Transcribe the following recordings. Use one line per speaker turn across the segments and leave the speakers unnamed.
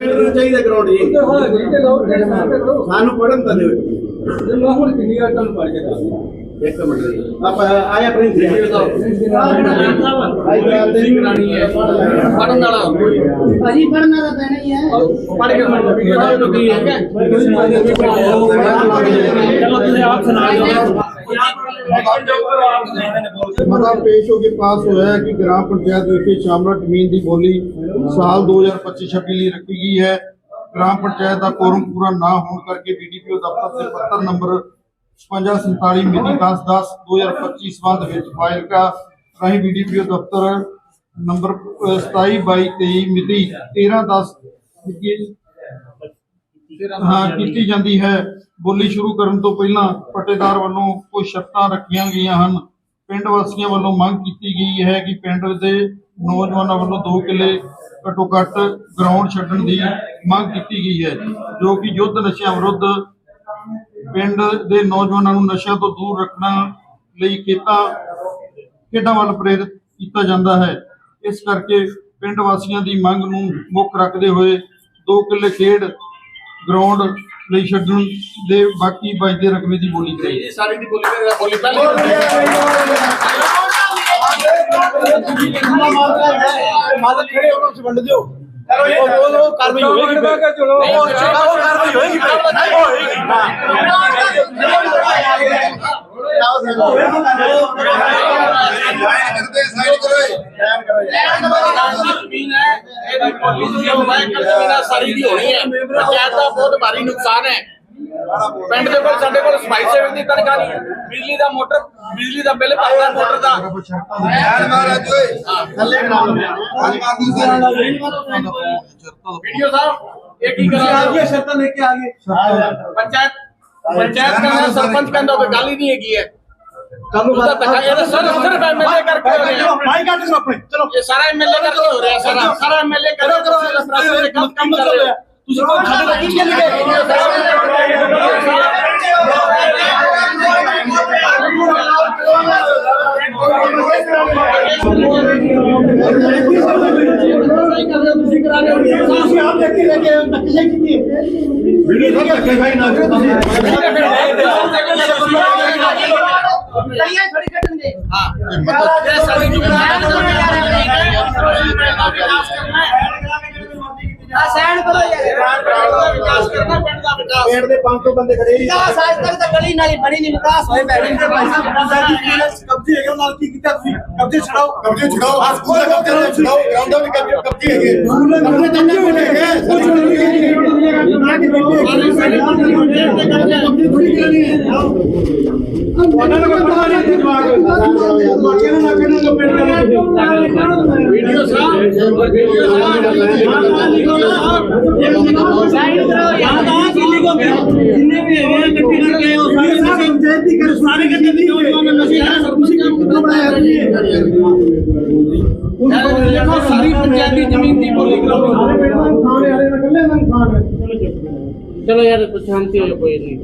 ਮੈਨੂੰ ਚਾਹੀਦਾ ਗਰਾਊਂਡ ਜੀ। ਸਾਨੂੰ ਪੜਨ ਤਾਂ ਦਿਓ। ਇੱਕ ਮਿੰਟ ਜੀ। ਆਪਾਂ ਆਇਆ ਵੀਡੀਓ ਦਾ ਆਈ ਗੱਲ ਤੇ ਕਰਾਣੀ ਹੈ। ਪੜਨ ਵਾਲਾ।
ਭਾਜੀ ਪੜਨਾ ਤਾਂ ਪੈਣਾ ਹੀ। ਹੈ
ਪੜ ਕੇ ਮਰ ਵੀਡੀਓ ਤਾਂ ਕੀ ਹੈ। ਚਲੋ ਤੁਸੀਂ ਆਪ ਸੁਣਾ ਦਿਓ।
ਮਤਾ ਪੇਸ਼ ਹੋ ਕੇ ਪਾਸ ਹੋਇਆ ਹੈ ਕਿ ਗ੍ਰਾਮ ਪੰਚਾਇਤ ਵਿਖੇ ਸ਼ਾਮਲਾ ਜ਼ਮੀਨ ਦੀ ਬੋਲੀ ਸਾਲ 2025-26 ਲਈ ਰੱਖੀ ਗਈ ਹੈ। ਗ੍ਰਾਮ ਪੰਚਾਇਤ ਦਾ ਕੋਰਮ ਪੂਰਾ ਨਾ ਹੋਣ ਕਰਕੇ ਬੀਡੀਪੀਓ ਦਫ਼ਤਰ ਦੇ ਪੱਤਰ ਨੰਬਰ 5547 ਮਿਤੀ 10/10/2025 ਸੰਬੰਧ ਵਿੱਚ ਫਾਈਲ ਕਾ ਰਾਹੀਂ ਬੀਡੀਪੀਓ ਦਫ਼ਤਰ ਨੰਬਰ 27 22 23 ਮਿਤੀ 13/10 ਹਾਂ ਕੀਤੀ ਜਾਂਦੀ ਹੈ। ਬੋਲੀ ਸ਼ੁਰੂ ਕਰਨ ਤੋਂ ਪਹਿਲਾਂ ਪੱਟੇਦਾਰ ਵੱਲੋਂ ਕੁਝ ਸ਼ਰਤਾਂ ਰੱਖੀਆਂ ਗਈਆਂ ਹਨ। ਪਿੰਡ ਵਾਸੀਆਂ ਵੱਲੋਂ ਮੰਗ ਕੀਤੀ ਗਈ ਹੈ ਕਿ ਪਿੰਡ ਦੇ ਨੌਜਵਾਨਾਂ ਵੱਲੋਂ 2 ਕਿੱਲੇ ਘੱਟੋ ਘੱਟ ਗਰਾਊਂਡ ਛੱਡਣ ਦੀ ਮੰਗ ਕੀਤੀ ਗਈ ਹੈ ਜੋ ਕਿ ਯੁੱਧ ਨਸ਼ਿਆਂ ਵਿਰੁੱਧ ਪਿੰਡ ਦੇ ਨੌਜਵਾਨਾਂ ਨੂੰ ਨਸ਼ਿਆਂ ਤੋਂ ਦੂਰ ਰੱਖਣਾ ਲਈ ਖੇਤਾਂ ਖੇਡਾਂ ਵੱਲ ਪ੍ਰੇਰਿਤ ਕੀਤਾ ਜਾਂਦਾ ਹੈ। ਇਸ ਕਰਕੇ ਪਿੰਡ ਵਾਸੀਆਂ ਦੀ ਮੰਗ ਨੂੰ ਮੁੱਖ ਰੱਖਦੇ ਹੋਏ 2 ਕਿੱਲੇ ਖੇਡ ਗਰਾਊਂਡ ਲਈ ਛੱਡਣ ਦੇ ਬਾਕੀ ਬਚਦੇ ਰਕਬੇ ਦੀ ਬੋਲੀ ਕਰਾਈ
ਜੀ ਸਾਰੀ ਦੀ ਬੋਲੀ ਤੇ ਬੋਲੀ ਪਹਿਲੇ ਮਾਲਕ ਖੜੇ ਉਹਨਾਂ ਨੂੰ ਵੰਡ ਦਿਓ। ਉਹ ਉਹ ਉਹ ਕਾਰਵਾਈ ਹੋਏਗੀ ਫਿਰ।
ਚਲੋ
ਨਹੀਂ, ਉਹ ਕਾਰਵਾਈ ਹੋਏਗੀ ਫਿਰ। ਨਹੀਂ ਹੋਏਗੀ ਜ਼ਮੀਨ ਹੈ ਇਹਦੀ ਪੁਲਿਸ ਦੀ ਹਮਾਇਤ ਕਰ ਜ਼ਮੀਨਾਂ ਸਾਰੀ ਦੀ ਹੋਣੀ ਹੈ ਪੰਚਾਇਤ ਦਾ ਬਹੁਤ ਭਾਰੀ ਨੁਕਸਾਨ ਹੈ ਪਿੰਡ ਦੇ ਕੋਲ ਸਾਡੇ ਕੋਲ ਸਫ਼ਾਈ ਸੇਵਕ ਦੀ ਤਨਖਾਹ ਨਹੀਂ ਬਿਜਲੀ ਦਾ ਮੋਟਰ ਬਿਜਲੀ ਦਾ ਬਿੱਲ ਭਰਦਾ ਮੋਟਰ ਦਾ ਥੱਲੇ ਕਰਾ ਵੀਡੀਓ ਸਾਹਿਬ ਇਹ ਕੀ ਕਰਾ ਰਹੇ ਹੋ?
ਸ਼ਰਤਾਂ ਲੈ ਕੇ ਆ ਗਏ
ਪੰਚਾਇਤ ਪੰਚਾਇਤ ਕਹਿੰਦਾ ਸਰਪੰਚ ਕਹਿੰਦਾ ਕੋਈ ਗੱਲ ਹੀ ਨਹੀਂ ਹੈਗੀ ਹੈ ਉਹਦਾ ਧੱਕਾ ਇਹ ਤਾਂ ਸਿਰਫ ਸਿਰਫ ਐਮਐਲਏ ਕਰਕੇ ਹੋ ਰਿਹਾ।
ਮਾਈ ਕੱਟ ਲਓ ਆਪਣੇ। ਚਲੋ।
ਇਹ ਸਾਰਾ ਐਮਐਲਏ ਕਰਕੇ ਹੋ ਰਿਹਾ ਸਾਰਾ। ਸਾਰਾ ਐਮਐਲਏ
ਕਰੋ ਕਰੋ
ਦੇ ਕੰਮ ਕੰਮ ਕਰ ਰਿਹਾ
ਤੁਸੀਂ ਕੋਈ ਸਾਡੇ ਨਾਲ ਕੀ ਤੁਸੀਂ ਆਪ ਦੇਖ ਲੈ ਕੇ ਨਕਸ਼ੇ ਕੀਤੀ ਵੀਡੀਓ ਰੱਖੇ ਭਾਈ ਨਾ
ਕੜੀਆਂ ਥੋੜੀ ਕੱਢਣ ਦੇ
ਹਾਂ ਇਹ ਸਾਰੀ
ਆ ਸਾਈਡ ਕਰੋ ਯਾਰ
ਵਿਕਾਸ ਕਰਨਾ ਪਿੰਡ ਦਾ ਵਿਕਾਸ
ਪਿੰਡ ਦੇ 500 ਬੰਦੇ ਖੜੇ
ਵਿਕਾਸ ਅੱਜ ਤੱਕ ਤਾਂ ਗਲੀ ਨਾਲੀ ਬਣੀ ਨਹੀਂ ਵਿਕਾਸ ਹੋਏ ਬੈਠੇ ਨੇ ਭਾਈ ਸਾਹਿਬ
ਕਬਜ਼ੇ ਹੈਗੇ ਨਾਲ ਕੀ ਕੀਤਾ ਤੁਸੀਂ ਕਬਜ਼ੇ ਛਡਾਓ ਕਬਜ਼ੇ ਛਡਾਓ ਆ ਸਕੂਲ ਦਾ ਕਬਜ਼ੇ ਛਡਾਓ ਗਰਾਊਂਡਾਂ ਵੀ ਕਬਜ਼ੇ ਕਬਜ਼ੇ ਹੈਗੇ ਕਬਜ਼ੇ ਤੰਨੇ ਹੋਣੇ ਹੈਗੇ ਉਹਨਾਂ ਨੂੰ ਪਤਾ ਨਹੀਂ ਜਵਾਬ ਬਾਕੀ ਨੂੰ ਨਾ ਕਿਨੂੰ ਪਿੰਡ ਦੇ
ਵੀਡੀਓ ਸਾਹਿਬ ਵੀਡੀਓ
ਸਾਈਡ ਕਰੋ ਯਾਰ ਆ ਦਿੱਲੀ ਕੋ ਜਿੰਨੇ ਵੀ ਹੈਗੇ ਆ ਇਕੱਠੇ ਕਰਕੇ ਆਓ ਸਾਰੇ ਸਾਰੇ
ਪੰਚਾਇਤ ਦੀ ਕਰ ਸਾਰੇ ਕੱਢੇ ਦੀ ਹੋਏ
ਨਸ਼ੇ
ਤੁਸੀਂ ਕਿਉਂ ਬਣਾਇਆ
ਦੇਖੋ ਸਾਰੀ ਪੰਚਾਇਤੀ ਜ਼ਮੀਨ ਦੀ ਬੋਲੀ ਕਰਾਓ
ਸਾਰੇ ਪਿੰਡ ਦਾ ਖਾਣ ਵਾਲੇ ਨਾਲ ਕੱਲੇ ਨਾਲ ਖਾਣ
ਚਲੋ ਯਾਰ ਸ਼ਾਂਤੀ ਹੋ ਕੋਈ ਨਹੀਂ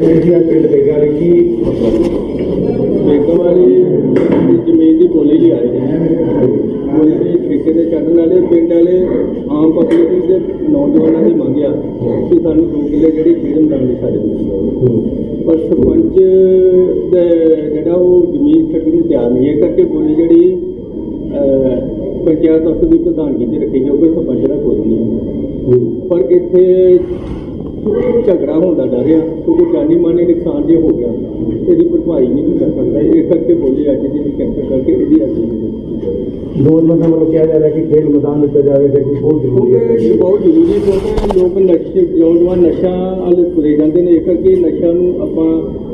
ਜਿਹੜੀਆਂ ਪਿੰਡ ਦੇ ਗੱਲ ਕੀ ਬੇਗਮ ਵਾਲੀ ਜ਼ਮੀਨ ਦੀ ਬੋਲੀ ਲਈ ਆਏ ਨੇ ਬੋਲੀ ਦੀ ਛੱਡਣ ਵਾਲੇ ਪਿੰਡ ਵਾਲੇ ਆਮ ਪਬਲਿਕ ਦੇ ਨੌਜਵਾਨਾਂ ਦੀ ਮੰਗਿਆ ਕਿ ਸਾਨੂੰ ਦੋ ਕਿੱਲੇ ਜਿਹੜੀ ਫ੍ਰੀडम ਮਿਲਣੀ ਸਾਡੇ ਨੂੰ ਪਰ ਸਰਪੰਚ ਦੇ ਜਿਹੜਾ ਉਹ ਜ਼ਮੀਨ ਛੱਡਣ ਨੂੰ ਤਿਆਰ ਨਹੀਂ ਹੈ ਕਰਕੇ ਬੋਲੀ ਜਿਹੜੀ ਪੰਚਾਇਤ ਅਫਸਰ ਦੀ ਪ੍ਰਧਾਨਗੀ 'ਚ ਰੱਖੀ ਜਾਊਗੀ ਸਰਪੰਚ ਦਾ ਕੋਈ ਨਹੀਂ। ਪਰ ਇੱਥੇ ਝਗੜਾ ਹੁੰਦਾ ਡਰ ਰਿਹਾ ਕਿਉਂਕਿ ਜਾਨੀ ਮਾਨੀ ਨੁਕਸਾਨ ਜੇ ਹੋ ਗਿਆ ਇਹਦੀ ਭਰਪਾਈ ਨਹੀਂ ਕਰ ਸਕਦਾ ਇਹ ਕਰਕੇ ਬੋਲੀ ਅੱਜ ਦੀ ਕੈਂਸਲ ਕਰਕੇ ਇਹਦੀ ਦੀ
ਨੌਜਵਾਨਾਂ ਵੱਲੋਂ ਕਿਹਾ ਜਾ ਰਿਹਾ ਕਿ ਖੇਡ ਮੈਦਾਨ ਦਿੱਤਾ ਜਾਵੇ ਤੇ ਬਹੁਤ ਜ਼ਰੂਰੀ ਹੈ।
ਬਹੁਤ ਜ਼ਰੂਰੀ ਹੈ ਕਿਉਂਕਿ ਲੋਕ ਨਸ਼ੇ ਨੌਜਵਾਨ ਨਸ਼ਾ ਵਾਲੇ ਤੁਰੇ ਜਾਂਦੇ ਨੇ ਇਹ ਕਰਕੇ ਨਸ਼ਾ ਨੂੰ ਆਪਾਂ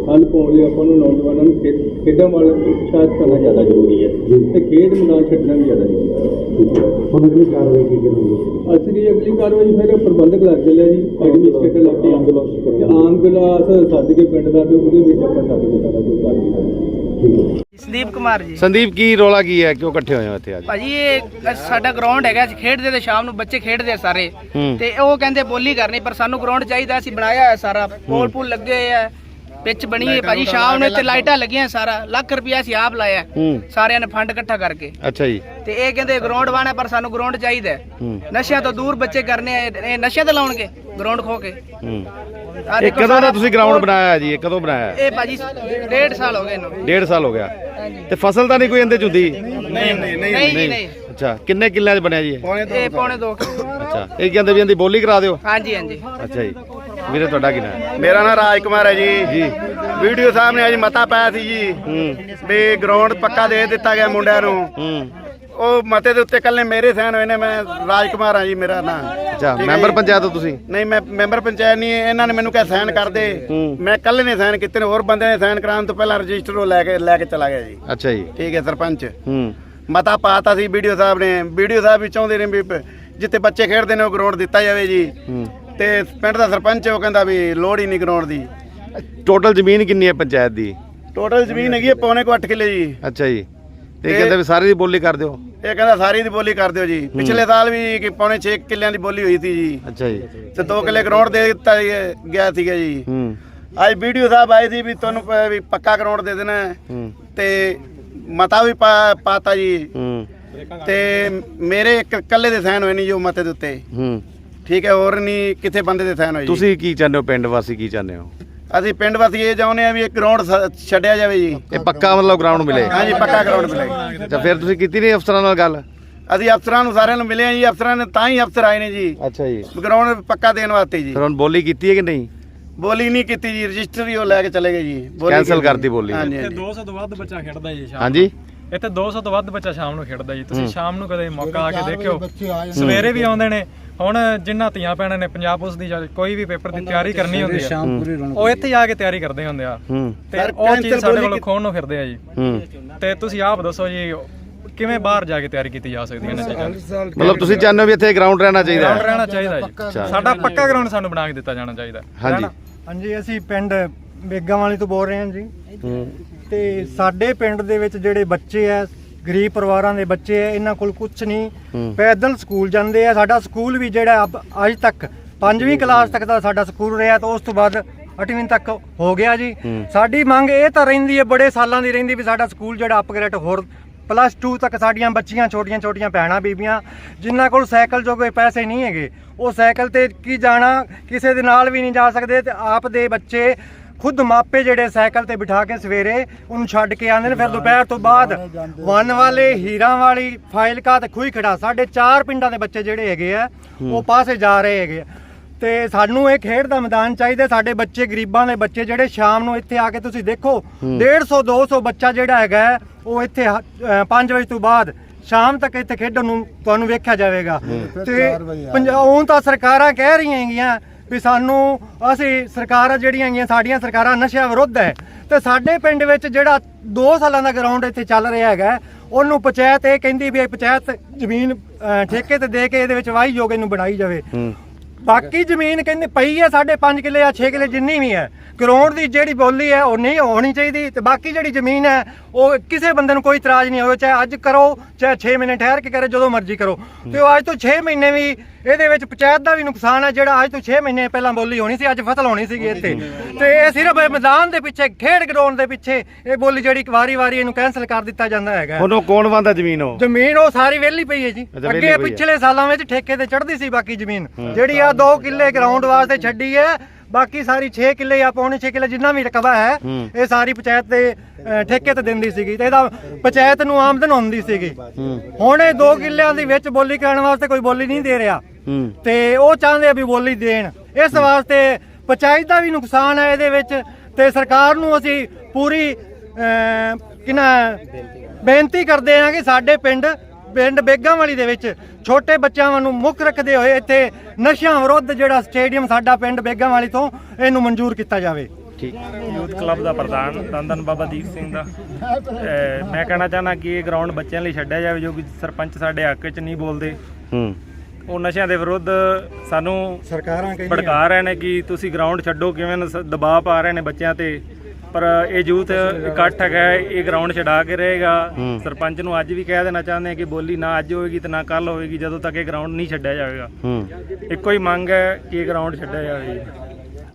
ਹੱਲ ਪਾਉਣ ਲਈ ਆਪਾਂ ਨੂੰ ਨੌਜਵਾਨਾਂ ਨੂੰ ਖੇ- ਖੇਡਾਂ ਵੱਲ ਉਤਸ਼ਾਹਿਤ ਕਰਨਾ ਜ਼ਿਆਦਾ ਜ਼ਰੂਰੀ ਹੈ। ਤੇ ਖੇਡ ਮੈਦਾਨ ਛੱਡਣਾ ਵੀ ਜ਼ਿਆਦਾ ਜ਼ਰੂਰੀ ਹੈ।
ਹੁਣ ਅਗਲੀ ਕਾਰਵਾਈ ਕੀ ਕਰੋਗੇ?
ਅਸਲੀ ਅਗਲੀ ਕਾਰਵਾਈ ਫਿਰ ਪ੍ਰਬੰਧਕ ਲੱਗ ਚੱਲਿਆ ਜੀ ਐਡਮਿਨਿਸਟ੍ਰੇਟਰ ਲੱਗ ਕੇ ਆਮ ਗਲਾਸ ਤੇ ਆਮ ਗਲਾਸ ਸੱਦ ਕੇ ਪਿੰਡ ਦਾ ਤੇ ਉਹਦੇ ਵਿੱਚ ਆਪਾਂ ਸੱਦ ਕੇ ਸਾਰਾ ਕੁਝ ਕਰ ਦਿੰਦੇ
ਸੰਦੀਪ ਕੁਮਾਰ ਜੀ।
ਸੰਦੀਪ ਕੀ ਰੋਲਾ ਕੀ ਹੈ? ਕਿਉਂ ਇਕੱਠੇ ਹੋਏ ਹੋ ਇੱਥੇ ਅੱਜ?
ਭਾਜੀ ਇਹ ਸਾਡਾ ਗਰਾਊਂਡ ਹੈਗਾ ਅਸੀਂ ਖੇਡਦੇ ਤੇ ਸ਼ਾਮ ਨੂੰ ਬੱਚੇ ਖੇਡਦੇ ਆ ਸਾਰੇ।
ਹੂੰ।
ਤੇ ਉਹ ਕਹਿੰਦੇ ਬੋਲੀ ਕਰਨੀ ਪਰ ਸਾਨੂੰ ਗਰਾਊਂਡ ਚਾਹੀਦਾ ਅਸੀਂ ਬਣਾਇਆ ਹੈ ਸਾਰਾ। ਪੋਲ ਪੂਲ ਲੱਗੇ ਹੋਏ ਆ। ਪਿੱਚ ਬਣੀ ਹੈ ਭਾਜੀ ਸ਼ਾਮ ਨੂੰ ਇੱਥੇ ਲਾਈਟਾਂ ਲੱਗੀਆਂ ਸਾਰਾ ਲੱਖ ਰੁਪਇਆ ਅਸੀਂ ਆਪ ਲਾਇਆ।
ਹੂੰ।
ਸਾਰਿਆਂ ਨੇ ਫੰਡ ਇਕੱਠਾ ਕਰਕੇ।
ਅੱਛਾ ਜੀ।
ਤੇ ਇਹ ਕਹਿੰਦੇ ਗਰਾਊਂਡ ਵਾਣਾ ਪਰ ਸਾਨੂੰ ਗਰਾਊਂਡ ਚਾਹੀਦਾ ਹੈ।
ਹੂੰ।
ਨਸ਼ਿਆਂ ਤੋਂ ਦੂਰ ਬੱਚੇ ਕਰਨੇ ਆ ਇਹ ਨਸ਼ਿਆਂ ਤੇ ਲਾਉਣਗੇ ਗਰਾਊਂਡ ਖੋ ਕੇ।
ਹੂੰ।
ਆਹ
ਇਹ
ਦੇਖੋ
ਕਦੋਂ ਦਾ
ਸਾਰਾ
ਤੁਸੀਂ ਗਰਾਊਂਡ ਬਣਾਇਆ ਹੈ ਜੀ? ਇਹ ਕਦੋਂ ਬਣਾਇਆ? ਹੈ?
ਇਹ ਭਾਜੀ ਡੇਢ ਸਾਲ ਹੋ ਗਏ ਇਹਨੂੰ।
ਡੇਢ ਸਾਲ ਹੋ ਗਿਆ। ਤੇ ਫਸਲ ਤਾਂ ਨਹੀਂ ਕੋਈ ਇਹਦੇ ਚ ਹੁੰਦੀ?
ਨਹੀਂ ਨਹੀਂ ਜੀ ਨਹੀਂ
ਅੱਛਾ ਕਿੰਨੇ ਕਿੱਲਿਆਂ 'ਚ ਬਣਿਆ ਜੀ ਇਹ?
ਇਹ ਪੌਣੇ ਦੋ ਕਿੱਲੋ।
ਅੱਛਾ ਇਹ ਕਹਿੰਦੇ ਵੀ ਇਹਦੀ ਬੋਲੀ ਕਰਾ ਦਿਓ।
ਹਾਂਜੀ ਹਾਂਜੀ।
ਅੱਛਾ ਜੀ। ਵੀਰੇ ਤੁਹਾਡਾ ਕੀ ਨਾਮ? ਹੈ
ਮੇਰਾ ਨਾਮ ਰਾਜ ਕੁਮਾਰ ਹੈ ਜੀ। ਜੀ। ਵੀਡੀਓ ਸਾਹਿਬ ਨੇ ਅੱਜ ਮਤਾ ਪਾਇਆ ਸੀ ਜੀ।
ਹੂੰ।
ਵੀ ਗਰਾਊਂਡ ਪੱਕਾ ਦੇ ਦਿੱਤਾ ਗਿਆ ਮੁੰਡਿਆਂ ਨੂੰ।
ਹੂੰ।
ਉਹ ਮਤੇ ਦੇ ਉੱਤੇ ਕੱਲੇ ਮੇਰੇ ਸਾਈਨ ਹੋਏ ਨੇ ਮੈਂ ਰਾਜ ਕੁਮਾਰ ਹਾਂ ਜੀ ਮੇਰਾ ਨਾਮ
ਅੱਛਾ ਮੈਂਬਰ ਪੰਚਾਇਤ ਹੋ ਤੁਸੀਂ?
ਨਹੀਂ ਮੈਂ ਮੈਂਬਰ ਪੰਚਾਇਤ ਨਹੀਂ ਇਹਨਾਂ ਨੇ ਮੈਨੂੰ ਕਿਹਾ ਸਾਈਨ ਕਰ ਦੇ। ਮੈਂ ਕੱਲੇ ਨੇ ਸਾਈਨ ਕੀਤੇ ਨੇ ਹੋਰ ਬੰਦੇ ਨੇ ਸਾਈਨ ਕਰਾਉਣ ਤੋਂ ਪਹਿਲਾਂ ਰਜਿਸਟਰ ਉਹ ਲੈ ਕੇ ਲੈ ਕੇ ਚਲਾ ਗਿਆ ਜੀ।
ਅੱਛਾ ਜੀ।
ਠੀਕ ਹੈ ਸਰਪੰਚ।
ਹੂੰ।
ਮਤਾ ਪਾਤਾ ਸੀ ਵੀਡੀਓ ਸਾਹਿਬ ਨੇ। ਵੀਡੀਓ ਸਾਹਿਬ ਵੀ ਚਾਹੁੰਦੇ ਨੇ ਵੀ ਜਿੱਥੇ ਬੱਚੇ ਖੇਡਦੇ ਨੇ ਉਹ ਗਰਾਊਂਡ ਦਿੱਤਾ ਜਾਵੇ ਜੀ। ਤੇ ਪਿੰਡ ਦਾ ਸਰਪੰਚ ਉਹ ਕਹਿੰਦਾ ਵੀ ਲੋੜ ਹੀ ਨਹੀਂ ਗਰਾਊਂਡ ਦੀ।
ਟੋਟਲ ਜ਼ਮੀਨ ਕਿੰਨੀ ਹੈ ਪੰਚਾਇਤ ਦੀ?
ਟੋਟਲ ਜ਼ਮੀਨ ਹੈਗੀ ਹੈ ਪੌਣੇ ਕੁ ਅੱਠ ਕਿੱਲੇ ਜੀ।
ਅੱਛਾ ਜੀ। ਤੇ ਇਹ ਕਹਿੰਦੇ ਵੀ ਸਾਰੀ ਦੀ ਬੋਲੀ ਕਰ ਦਿਓ।
ਇਹ ਕਹਿੰਦਾ ਸਾਰੀ ਦੀ ਬੋਲੀ ਕਰ ਦਿਓ ਜੀ। ਪਿਛਲੇ ਸਾਲ ਵੀ ਕਿ ਪੌਣੇ 6 ਕਿੱਲਿਆਂ ਦੀ ਬੋਲੀ ਹੋਈ ਸੀ ਜੀ।
ਅੱਛਾ ਜੀ।
ਤੇ 2 ਕਿੱਲੇ ਗਰਾਊਂਡ ਦੇ ਦਿੱਤਾ ਜੀ- ਗਿਆ ਸੀਗਾ ਜੀ।
ਹੂੰ।
ਅੱਜ ਵੀਡੀਓ ਸਾਹਿਬ ਆਏ ਸੀ ਵੀ ਤੁਹਾਨੂੰ ਪ- ਵੀ ਪੱਕਾ ਗਰਾਊਂਡ ਦੇ ਦੇਣਾ। ਹੈ।
ਹੂੰ
ਤੇ ਮਤਾ ਵੀ ਪਾ- ਪਾਤਾ ਜੀ।
ਹੂੰ।
ਤੇ ਮੇਰੇ ਇੱਕ ਕੱਲੇ ਦੇ ਸਾਈਨ ਹੋਏ ਨਹੀਂ ਜੋ ਮਤੇ ਦੇ ਉੱਤੇ।
ਹੂੰ।
ਠੀਕ ਹੈ ਹੋਰ ਨਹੀਂ ਕਿਥੇ ਬੰਦੇ ਦੇ ਸਾਈਨ ਹੋਏ ਜੀ?
ਤੁਸੀਂ ਕੀ ਚਾਹੁੰਦੇ ਹੋ ਪਿੰਡ ਵਾਸੀ ਕੀ ਚਾਹੁੰਦੇ ਹੋ?
ਅਸੀਂ ਪਿੰਡ ਵਾਸੀ ਇਹ ਚਾਹੁੰਦੇ ਆ ਵੀ ਇੱਕ ਗਰਾਊਂਡ ਛੱਡਿਆ ਜਾਵੇ ਜੀ।
ਇਹ ਪੱਕਾ ਮਤਲਬ ਗਰਾਊਂਡ ਮਿਲੇ।
ਹਾਂਜੀ ਪੱਕਾ ਗਰਾਊਂਡ ਮਿਲੇ।
ਤਾਂ ਫਿਰ ਤੁਸੀਂ ਕੀਤੀ ਨਹੀਂ ਅਫਸਰਾਂ ਨਾਲ ਗੱਲ?
ਅਸੀਂ ਅਫਸਰਾਂ ਨੂੰ ਸਾਰਿਆਂ ਨੂੰ ਮਿਲੇ ਆ ਜੀ ਅਫਸਰਾਂ ਨੇ ਤਾਂ ਹੀ ਅਫਸਰ ਆਏ ਨੇ ਜੀ।
ਅੱਛਾ ਜੀ।
ਗਰਾਊਂਡ ਪੱਕਾ ਦੇਣ ਵਾਸਤੇ ਜੀ।
ਫਿਰ ਹੁਣ ਬੋਲੀ ਕੀਤੀ ਹੈ ਕਿ ਨਹੀਂ?
ਬੋਲੀ ਨਹੀਂ ਕੀਤੀ ਜੀ ਰਜਿਸਟਰ ਹੀ ਉਹ ਲੈ ਕੇ ਚਲੇ ਗਏ ਜੀ। ਬੋਲੀ
Cancel
ਕੀਤੀ।
ਕਰਤੀ ਬੋਲੀ।
ਹਾਂਜੀ ਹਾਂਜੀ।
200 ਤੋਂ ਵੱਧ ਬੱਚਾ ਖੇਡਦਾ ਜੀ ਸ਼ਾਮ
ਹਾਂਜੀ।
ਇੱਥੇ 200 ਤੋਂ ਵੱਧ ਬੱਚਾ ਸ਼ਾਮ ਨੂੰ ਖੇਡਦਾ ਜੀ। ਤੁਸੀਂ ਸ਼ਾਮ ਨੂੰ ਕਦੇ ਮੌਕਾ ਆ ਕੇ ਦੇਖਿਓ। ਸਵੇਰੇ ਵੀ ਆਉਂਦੇ ਨੇ ਹੁਣ ਜਿੰਨਾ ਧੀਆਂ ਭੈਣਾਂ ਨੇ ਪੰਜਾਬ ਪੁਲਿਸ ਦੀ ਜਾਂ ਕੋਈ ਵੀ ਪੇਪਰ ਦੀ ਤਿਆਰੀ ਕਰਨੀ ਹੁੰਦੀ ਹੈ। ਉਹ ਇੱਥੇ ਜਾ ਕੇ ਤਿਆਰੀ ਕਰਦੇ ਹੁੰਦੇ ਆ।
ਹੂੰ।
ਤੇ ਉਹ ਚੀਜ਼ ਸਾਡੇ ਕੋਲ ਖੋਣ ਨੂੰ ਫਿਰਦੇ ਆ ਜੀ।
ਹੂੰ।
ਤੇ ਤੁਸੀਂ ਆਪ ਦੱਸੋ ਜੀ ਕਿਵੇਂ ਬਾਹਰ ਜਾ ਕੇ ਤਿਆਰੀ ਕੀਤੀ ਜਾ ਸਕਦੀ ਹੈ ਇਹਨਾਂ ਚੀਜ਼ਾਂ ਦੀ?
ਮਤਲਬ ਤੁਸੀਂ ਚਾਹੁੰਦੇ ਹੋ ਵੀ ਇੱਥੇ ਗਰਾਊਂਡ ਰਹਿਣਾ ਚਾਹੀਦਾ
ਗਰਾਊਂਡ
ਹੈ?
ਰਹਿਣਾ ਚਾਹੀਦਾ ਜੀ। ਸਾਡਾ ਪੱਕਾ ਗਰਾਊਂਡ ਸਾਨੂੰ ਬਣਾ ਕੇ ਦਿੱਤਾ ਜਾਣਾ ਚਾਹੀਦਾ
ਹਾਂਜੀ।
ਹਾਂਜੀ ਅਸੀਂ ਪਿੰਡ ਬੇਗਾਂ ਵਾਲੀ ਤੋਂ ਬੋਲ ਰਹੇ ਹਾਂ ਜੀ।
ਹੂੰ।
ਤੇ ਸਾਡੇ ਪਿੰਡ ਦੇ ਵਿੱਚ ਜਿਹੜੇ ਬੱਚੇ ਆ ਗਰੀਬ ਪਰਿਵਾਰਾਂ ਦੇ ਬੱਚੇ ਆ ਇਹਨਾਂ ਕੋਲ ਕੁਝ ਨਹੀਂ। ਪੈਦਲ ਸਕੂਲ ਜਾਂਦੇ ਆ। ਸਾਡਾ ਸਕੂਲ ਵੀ ਜਿਹੜਾ ਅਬ- ਅੱਜ ਤੱਕ ਪੰਜਵੀਂ ਕਲਾਸ ਤੱਕ ਦਾ ਸਾਡਾ ਸਕੂਲ ਰਿਹਾ ਤਾਂ ਉਸ ਤੋਂ ਬਾਅਦ 8ਵੀਂ ਤੱਕ ਹੋ ਗਿਆ ਜੀ। ਸਾਡੀ ਮੰਗ ਇਹ ਤਾਂ ਰਹਿੰਦੀ ਹੈ ਬੜੇ ਸਾਲਾਂ ਦੀ ਰਹਿੰਦੀ ਵੀ ਸਾਡਾ ਸਕੂਲ ਜਿਹੜਾ ਅਪਗ੍ਰੇਡ ਹੋਰ ਪਲੱਸ 2 ਤੱਕ ਸਾਡੀਆਂ ਬੱਚੀਆਂ ਛੋਟੀਆਂ ਛੋਟੀਆਂ ਭੈਣਾਂ ਬੀਬੀਆਂ ਜਿਨ੍ਹਾਂ ਕੋਲ ਸਾਈਕਲ ਜੋਗੇ ਪੈਸੇ ਨਹੀਂ ਹੈਗੇ। ਉਹ ਸਾਈਕਲ ਤੇ ਕੀ ਜਾਣਾ ਕਿਸੇ ਦੇ ਨਾਲ ਵੀ ਨਹੀਂ ਜਾ ਸਕਦੇ ਤੇ ਆਪ ਦੇ ਬੱਚੇ ਖੁਦ ਮਾਪੇ ਜਿਹੜੇ ਸਾਈਕਲ ਤੇ ਬਿਠਾ ਕੇ ਸਵੇਰੇ ਉਹਨੂੰ ਛੱਡ ਕੇ ਆਉਂਦੇ ਨੇ ਫਿਰ ਦੁਪਹਿਰ ਤੋਂ ਬਾਅਦ ਵਨ ਵਾਲੇ ਹੀਰਾਂ ਵਾਲੀ ਫਾਈਲਕਾ ਤੇ ਖੂਹੀ ਖੜਾ ਸਾਡੇ ਚਾਰ ਪਿੰਡਾਂ ਦੇ ਬੱਚੇ ਜਿਹੜੇ ਹੈਗੇ ਆ ਉਹ ਪਾਸੇ ਜਾ ਰਹੇ ਹੈਗੇ ਆ। ਤੇ ਸਾਨੂੰ ਇਹ ਖੇਡ ਦਾ ਮੈਦਾਨ ਚਾਹੀਦਾ ਸਾਡੇ ਬੱਚੇ ਗਰੀਬਾਂ ਦੇ ਬੱਚੇ ਜਿਹੜੇ ਸ਼ਾਮ ਨੂੰ ਇੱਥੇ ਆ ਕੇ ਤੁਸੀਂ ਦੇਖੋ 150 200 ਬੱਚਾ ਜਿਹੜਾ ਹੈਗਾ ਹੈ, ਉਹ ਇੱਥੇ 5 ਵਜੇ ਤੋਂ ਬਾਅਦ ਸ਼ਾਮ ਤੱਕ ਇੱਥੇ ਖੇਡਣ ਨੂੰ ਤੁਹਾਨੂੰ ਵੇਖਿਆ ਜਾਵੇਗਾ। ਤੇ ਪੰਜਾ- ਹੁਣ ਤਾਂ ਸਰਕਾਰਾਂ ਕਹਿ ਰਹੀਆਂ ਹੈਗੀਆਂ ਵੀ ਸਾਨੂੰ ਅਸੀਂ ਸਰਕਾਰਾਂ ਜਿਹੜੀਆਂ ਹੈਗੀਆਂ ਸਾਡੀਆਂ ਸਰਕਾਰਾਂ ਨਸ਼ਿਆਂ ਵਿਰੁੱਧ ਹੈ। ਤੇ ਸਾਡੇ ਪਿੰਡ ਵਿੱਚ ਜਿਹੜਾ 2 ਸਾਲਾਂ ਦਾ ਗਰਾਊਂਡ ਇੱਥੇ ਚੱਲ ਰਿਹਾ ਹੈਗਾ, ਉਹਨੂੰ ਪੰਚਾਇਤ ਇਹ ਕਹਿੰਦੀ ਵੀ ਇਹ ਪੰਚਾਇਤ ਜ਼ਮੀਨ ਠੇਕੇ ਤੇ ਦੇ ਕੇ ਇਹਦੇ ਵਿੱਚ ਵਾਹੀ ਯੋਗ ਇਹਨੂੰ ਬਣਾਈ ਜਾਵੇ। ਬਾਕੀ ਜ਼ਮੀਨ ਕਹਿੰਦੇ ਪਈ ਹੈ ਸਾਡੇ 5 ਕਿੱਲੇ ਜਾਂ 6 ਕਿੱਲੇ ਜਿੰਨੀ ਵੀ ਹੈ। ਗਰਾਊਂਡ ਦੀ ਜਿਹੜੀ ਬੋਲੀ ਹੈ ਉਹ ਨਹੀਂ ਹੋਣੀ ਚਾਹੀਦੀ। ਤੇ ਬਾਕੀ ਜਿਹੜੀ ਜ਼ਮੀਨ ਹੈ ਉਹ ਕਿਸੇ ਬੰਦੇ ਨੂੰ ਕੋਈ ਇਤਰਾਜ਼ ਨਹੀਂ ਹੋਵੇ ਚਾਹੇ ਅੱਜ ਕਰੋ ਚਾਹੇ 6 ਮਹੀਨੇ ਠਹਿਰ ਕੇ ਕਰੇ ਜਦੋਂ ਮਰਜ਼ੀ ਕਰੋ। ਤੇ ਉਹ ਅੱਜ ਤੋਂ 6 ਮਹੀਨੇ ਵੀ ਇਹਦੇ ਵਿੱਚ ਪੰਚਾਇਤ ਦਾ ਵੀ ਨੁਕਸਾਨ ਹੈ ਜਿਹੜਾ ਅੱਜ ਤੋਂ 6 ਮਹੀਨੇ ਪਹਿਲਾਂ ਬੋਲੀ ਹੋਣੀ ਸੀ ਅੱਜ ਫਸਲ ਹੋਣੀ ਸੀਗੀ ਇੱਥੇ। ਤੇ ਇਹ ਸਿਰਫ ਮੈਦਾਨ ਦੇ ਪਿੱਛੇ ਖੇਡ ਗਰਾਊਂਡ ਦੇ ਪਿੱਛੇ ਇਹ ਬੋਲੀ ਜਿਹੜੀ ਵਾਰੀ-ਵਾਰੀ ਇਹਨੂੰ ਕੈਨਸਲ ਕਰ ਦਿੱਤਾ ਜਾਂਦਾ ਹੈਗਾ।
ਹੁਣ ਉਹ ਕੌਣ ਵਾਂਦਾ ਜ਼ਮੀਨ ਉਹ?
ਜ਼ਮੀਨ ਉਹ ਸਾਰੀ ਵਿਹਲੀ ਪਈ ਹੈ ਜੀ। ਅੱਗੇ। ਪਿਛਲੇ ਸਾਲਾਂ ਵਿੱਚ ਠੇਕੇ ਤੇ ਚੜ੍ਹਦੀ ਸੀ ਬਾਕੀ ਜ਼ਮੀਨ। ਜਿਹੜੀ ਆ 2 ਕਿੱਲੇ ਗਰਾਊਂਡ ਵਾਸਤੇ ਛੱਡੀ ਹੈ। ਬਾਕੀ ਸਾਰੀ 6 ਕਿੱਲੇ ਜਾਂ ਪੌਣੇ 6 ਕਿੱਲੇ ਜਿੰਨਾ ਵੀ ਰਕਬਾ ਹੈ ਇਹ ਸਾਰੀ ਪੰਚਾਇਤ ਦੇ ਠੇਕੇ ਤੇ ਦਿੰਦੀ ਸੀਗੀ ਤੇ ਇਹਦਾ ਪੰਚਾਇਤ ਨੂੰ ਆਮਦਨ ਹੁੰਦੀ ਸੀਗੀ। ਹੁਣ ਇਹ 2 ਕਿੱਲਿਆਂ ਦੇ ਵਿੱਚ ਬੋਲੀ ਕਰਨ ਵਾਸਤੇ ਕੋਈ ਬੋਲੀ ਨਹੀਂ ਦੇ ਰਿਹਾ। ਤੇ ਉਹ ਚਾਹੁੰਦੇ ਆ ਵੀ ਬੋਲੀ ਦੇਣ। ਇਸ ਵਾਸਤੇ ਪੰਚਾਇਤ ਦਾ ਵੀ ਨੁਕਸਾਨ ਹੈ ਇਹਦੇ ਵਿੱਚ ਤੇ ਸਰਕਾਰ ਨੂੰ ਅਸੀਂ ਪੂਰੀ ਕਿਨਾ ਬੇਨਤੀ ਕਰਦੇ ਹਾਂ ਕਿ ਸਾਡੇ ਪਿੰਡ ਪਿੰਡ ਬੇਗਾਂ ਵਾਲੀ ਦੇ ਵਿੱਚ ਛੋਟੇ ਬੱਚਿਆਂ ਨੂੰ ਮੁੱਖ ਰੱਖਦੇ ਹੋਏ ਇੱਥੇ ਨਸ਼ਿਆਂ ਵਿਰੁੱਧ ਜਿਹੜਾ ਸਟੇਡੀਅਮ ਸਾਡਾ ਪਿੰਡ ਬੇਗਾਂ ਵਾਲੀ ਤੋਂ ਇਹਨੂੰ ਮਨਜ਼ੂਰ ਕੀਤਾ ਜਾਵੇ।
ਠੀਕ।
ਯੂਥ ਕਲੱਬ ਦਾ ਪ੍ਰਧਾਨ ਦੰਦਨ ਬਾਬਾ ਦੀਪ ਸਿੰਘ ਦਾ। ਮੈਂ ਕਹਿਣਾ ਚਾਹਨਾ ਕਿ ਇਹ ਗਰਾਊਂਡ ਬੱਚਿਆਂ ਲਈ ਛੱਡਿਆ ਜਾਵੇ ਜੋ ਕਿ ਸਰਪੰਚ ਸਾਡੇ ਹੱਕ 'ਚ ਨਹੀਂ ਬੋਲਦੇ।
ਹੂੰ।
ਉਹ ਨਸ਼ਿਆਂ ਦੇ ਵਿਰੁੱਧ ਸਾਨੂੰ
ਸਰਕਾਰਾਂ ਕਹਿੰਦੀਆਂ
ਭੜਕਾ ਰਹੇ ਨੇ ਕਿ ਤੁਸੀਂ ਗਰਾਊਂਡ ਛੱਡੋ ਕਿਵੇਂ ਦਬਾਅ ਪਾ ਰਹੇ ਨੇ ਬੱਚਿਆਂ ਤੇ। ਪਰ ਇਹ ਯੂਥ ਇਕੱਠ ਹੈਗਾ ਇਹ ਗਰਾਊਂਡ ਛਡਾ ਕੇ ਰਹੇਗਾ। ਸਰਪੰਚ ਨੂੰ ਅੱਜ ਵੀ ਕਹਿ ਦੇਣਾ ਚਾਹੁੰਦੇ ਆ ਕਿ ਬੋਲੀ ਨਾ ਅੱਜ ਹੋਏਗੀ ਤੇ ਨਾ ਕੱਲ ਹੋਏਗੀ ਜਦੋਂ ਤੱਕ ਇਹ ਗਰਾਊਂਡ ਨਹੀਂ ਛੱਡਿਆ ਜਾਵੇਗਾ। ਇੱਕੋ ਹੀ ਮੰਗ ਹੈ ਕਿ ਇਹ ਗਰਾਊਂਡ ਛੱਡਿਆ ਜਾਵੇ।